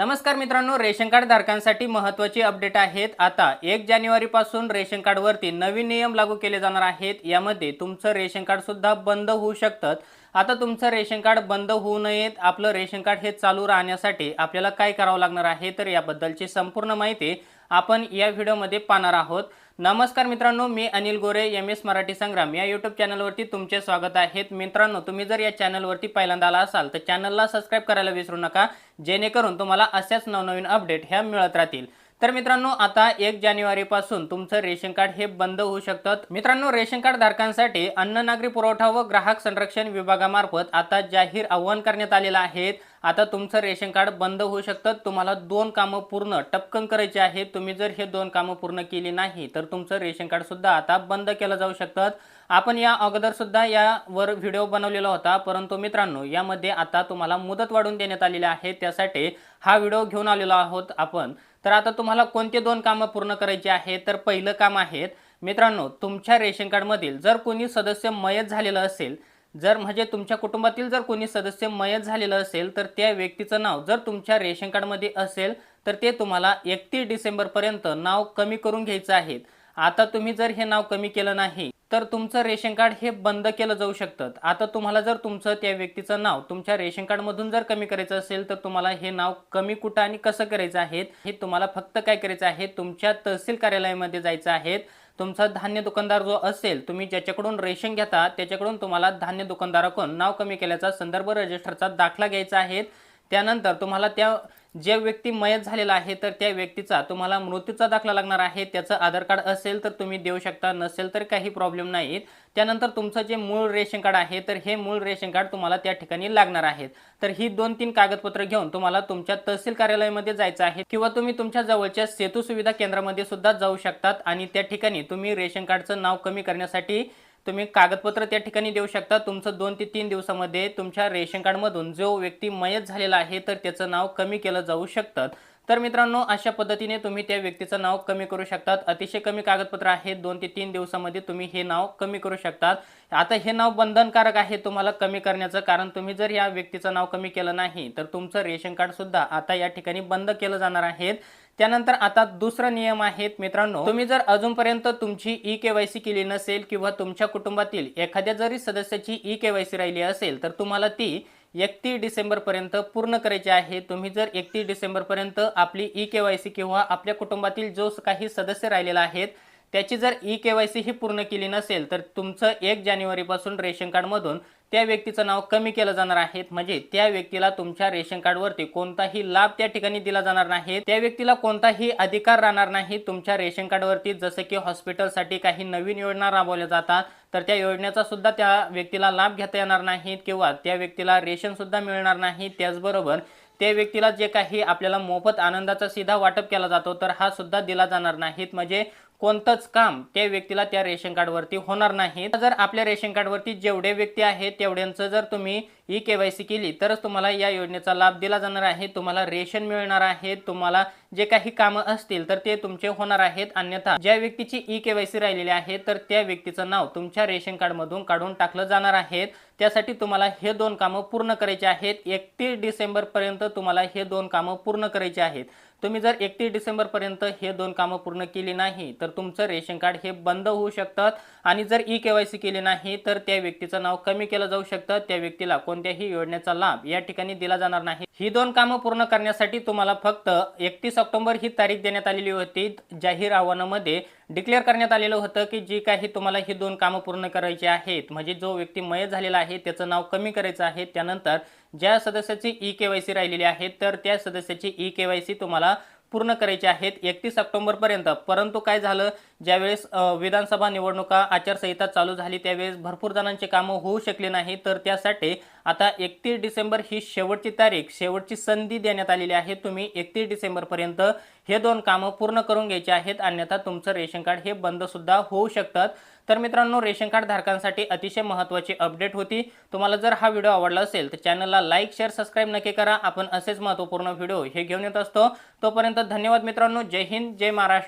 नमस्कार मित्रांनो ration card धारकांसाठी महत्त्वाची अपडेट आहेत. आता एक जानेवारीपासून रेशन कार्डवरती नवीन नियम लागू केले जाणार आहेत. यामध्ये तुमचं रेशन कार्ड सुद्धा बंद होऊ शकतं. आता तुमचं रेशन कार्ड बंद होऊ नयेत. आपलं रेशन कार्ड हे चालू राहण्यासाठी आपल्याला काय करावं लागणार आहे? तर याबद्दलची संपूर्ण माहिती आपण या व्हिडिओमध्ये पाहणार आहोत. नमस्कार मित्रांनो मी अनिल गोरे एम एस मराठी संग्राम. या यूट्यूब चॅनलवरती तुमचे स्वागत आहेत मित्रांनो तुम्ही जर या चॅनलवरती पहिल्यांदा आला असाल तर चॅनलला सबस्क्राईब करायला विसरू नका. जेणेकरून तुम्हाला अशाच नवनवीन अपडेट ह्या मिळत राहतील. तर मित्रांनो आता एक जानेवारीपासून तुमचं रेशन कार्ड हे बंद होऊ शकतं. मित्रांनो रेशन कार्ड धारकांसाठी अन्न नागरी पुरवठा व ग्राहक संरक्षण विभागामार्फत आता जाहीर आव्हान करण्यात आलेलं आहे. आता तुमचं रेशन कार्ड बंद होऊ शकतं. तुम्हाला दोन कामं पूर्ण टपकन करायची आहेत. तुम्ही जर हे दोन कामं पूर्ण केली नाही तर तुमचं रेशन कार्ड सुद्धा आता बंद केलं जाऊ शकतं. आपण या अगोदर सुद्धा यावर व्हिडिओ बनवलेला होता. परंतु मित्रांनो यामध्ये आता तुम्हाला मुदत वाढवून देण्यात आलेली आहे. त्यासाठी हा व्हिडिओ घेऊन आलेलो आहोत आपण. तर आता तुम्हाला कोणते दोन कामं पूर्ण करायची आहे? तर पहिलं काम आहेत मित्रांनो तुमच्या रेशन कार्डमधील जर कोणी सदस्य मयत झालेलं असेल जर म्हणजे तुमच्या कुटुंबातील जर कोणी सदस्य मयत झालेलं असेल तर त्या व्यक्तीचं नाव जर तुमच्या रेशन कार्डमध्ये असेल तर ते तुम्हाला एकतीस डिसेंबरपर्यंत नाव कमी करून घ्यायचं आहे. आता तुम्ही जर हे नाव कमी केलं नाही तर तुमचं रेशन कार्ड हे बंद केलं जाऊ शकतं. आता तुम्हाला जर तुमचं त्या व्यक्तीचं नाव तुमच्या रेशन कार्डमधून जर कमी करायचं असेल तर तुम्हाला हे नाव कमी कुठं आणि कसं करायचं आहे हे तुम्हाला फक्त काय करायचं आहे तुमच्या तहसील कार्यालयामध्ये जायचं आहे. तुमचा धान्य दुकानदार जो असेल तुम्ही ज्याच्याकडून रेशन घेता त्याच्याकडून तुम्हाला धान्य दुकानदाराकडून नाव कमी केल्याचा संदर्भ रजिस्टरचा दाखला घ्यायचा आहे. त्यानंतर तुम्हाला त्या जे व्यक्ती मयत झालेला आहे तर त्या व्यक्तीचा तुम्हाला मृत्यूचा दाखला लागणार आहे. त्याचं आधार कार्ड असेल तर तुम्ही देऊ शकता नसेल तर काही प्रॉब्लेम नाहीत. त्यानंतर तुमचं जे मूळ रेशन कार्ड आहे तर हे मूळ रेशन कार्ड तुम्हाला त्या ठिकाणी लागणार आहेत. तर ही दोन तीन कागदपत्र घेऊन तुम्हाला तुमच्या तहसील कार्यालयामध्ये जायचं आहे किंवा तुम्ही तुमच्या जवळच्या सेतू सुविधा केंद्रामध्ये सुद्धा जाऊ शकतात आणि त्या ठिकाणी तुम्ही रेशन कार्डचं नाव कमी करण्यासाठी तुम्ही कागदपत्र त्या ठिकाणी देऊ शकता. तुमचं दोन ते तीन दिवसामध्ये तुमच्या रेशन कार्डमधून जो व्यक्ती मयत झालेला आहे तर त्याचं नाव कमी केलं जाऊ शकतं. तर मित्रांनो अशा पद्धतीने तुम्ही त्या व्यक्तीचं नाव कमी करू शकतात. अतिशय कमी कागदपत्र आहेत दोन ते तीन दिवसामध्ये तुम्ही हे नाव कमी करू शकतात. आता हे नाव बंधनकारक आहे तुम्हाला कमी करण्याचं कारण तुम्ही जर या व्यक्तीचं नाव कमी केलं नाही तर तुमचं रेशन कार्डसुद्धा आता या ठिकाणी बंद केलं जाणार आहेत त्यानंतर आता दुसरा नियम आहेत मित्रांनो. तुम्ही जर अजूनपर्यंत तुमची ई केवायसी केली नसेल किंवा तुमच्या कुटुंबातील एखाद्या जरी सदस्याची ई केवायसी राहिली असेल तर तुम्हाला ती एकतीस डिसेंबरपर्यंत पूर्ण करायची आहे. तुम्ही जर एकतीस डिसेंबरपर्यंत आपली ई केवायसी किंवा आपल्या कुटुंबातील जो काही सदस्य राहिलेला आहेत त्याची जर ई केवायसी ही पूर्ण केली नसेल तर तुमचं एक जानेवारीपासून रेशन कार्डमधून त्या व्यक्तीचं नाव कमी केलं जाणार आहे. म्हणजे त्या व्यक्तीला तुमच्या रेशन कार्डवरती कोणताही लाभ त्या ठिकाणी दिला जाणार नाही. त्या व्यक्तीला कोणताही अधिकार राहणार नाही. तुमच्या रेशन कार्डवरती जसं की हॉस्पिटलसाठी काही नवीन योजना राबवल्या जातात तर त्या योजनेचा सुद्धा त्या व्यक्तीला लाभ घेता येणार नाहीत किंवा त्या व्यक्तीला रेशन सुद्धा मिळणार नाही. त्याचबरोबर त्या व्यक्तीला जे काही आपल्याला मोफत आनंदाचा सीधा वाटप केला जातो तर हा सुद्धा दिला जाणार नाहीत म्हणजे कोणतंच काम त्या व्यक्तीला त्या रेशन कार्डवरती होणार नाही. जर आपल्या रेशन कार्डवरती जेवढे व्यक्ती आहेत तेवढ्यांचं जर तुम्ही ई केवायसी केली तरच तुम्हाला या योजनेचा लाभ दिला जाणार आहे. तुम्हाला रेशन मिळणार आहे. तुम्हाला जे काही कामं असतील तर ते तुमचे होणार आहेत. अन्यथा ज्या व्यक्तीची ई केवायसी राहिलेली आहे तर त्या व्यक्तीचं नाव तुमच्या रेशन कार्डमधून काढून टाकलं जाणार आहे. त्यासाठी तुम्हाला हे दोन कामं पूर्ण करायचे आहेत. एकतीस डिसेंबरपर्यंत तुम्हाला हे दोन कामं पूर्ण करायचे आहेत. तुम्ही जर एकतीस डिसेंबरपर्यंत हे दोन कामं पूर्ण केली नाही तर तुमचं रेशन कार्ड हे बंद होऊ शकतात आणि जर ई के वाय सी केली नाही तर त्या व्यक्तीचं नाव कमी केलं जाऊ शकतं. त्या व्यक्तीला कोणत्याही योजनेचा लाभ या ठिकाणी दिला जाणार नाही. ही दोन कामं पूर्ण करण्यासाठी तुम्हाला फक्त एकतीस ऑक्टोबर ही तारीख देण्यात आलेली होती. जाहीर आव्हानामध्ये डिक्लेअर करण्यात आलेलं होतं की जी काही तुम्हाला ही दोन कामं पूर्ण करायची आहेत म्हणजे जो व्यक्ती मय झालेला आहे त्याचं नाव कमी करायचं आहे त्यानंतर ज्या सदस्याची ई के वाय सी राहिलेली आहे तर त्या सदस्याची ई के वाय सी तुम्हाला पूर्ण करायचे आहेत एकतीस ऑक्टोबरपर्यंत. परंतु काय झालं? ज्यावेळेस विधानसभा निवडणुका आचारसंहिता चालू झाली त्यावेळेस भरपूर जणांचे कामं होऊ शकले नाही. तर त्यासाठी आता एकतीस डिसेंबर ही शेवटची तारीख शेवटची संधी देण्यात आलेली आहे. तुम्ही एकतीस डिसेंबरपर्यंत हे दोन कामं पूर्ण करून घ्यायचे आहेत. अन्यथा तुमचं रेशन कार्ड हे बंदसुद्धा होऊ शकतात. तर मित्रांनो रेशन कार्ड धारकांसाठी अतिशय महत्त्वाची अपडेट होती. तुम्हाला जर हा व्हिडिओ आवडला असेल तर चॅनलला लाईक शेअर सबस्क्राईब नक्की करा. आपण असेच महत्त्वपूर्ण व्हिडिओ हे घेऊन येत असतो. तोपर्यंत धन्यवाद मित्रांनो. जय हिंद जय महाराष्ट्र.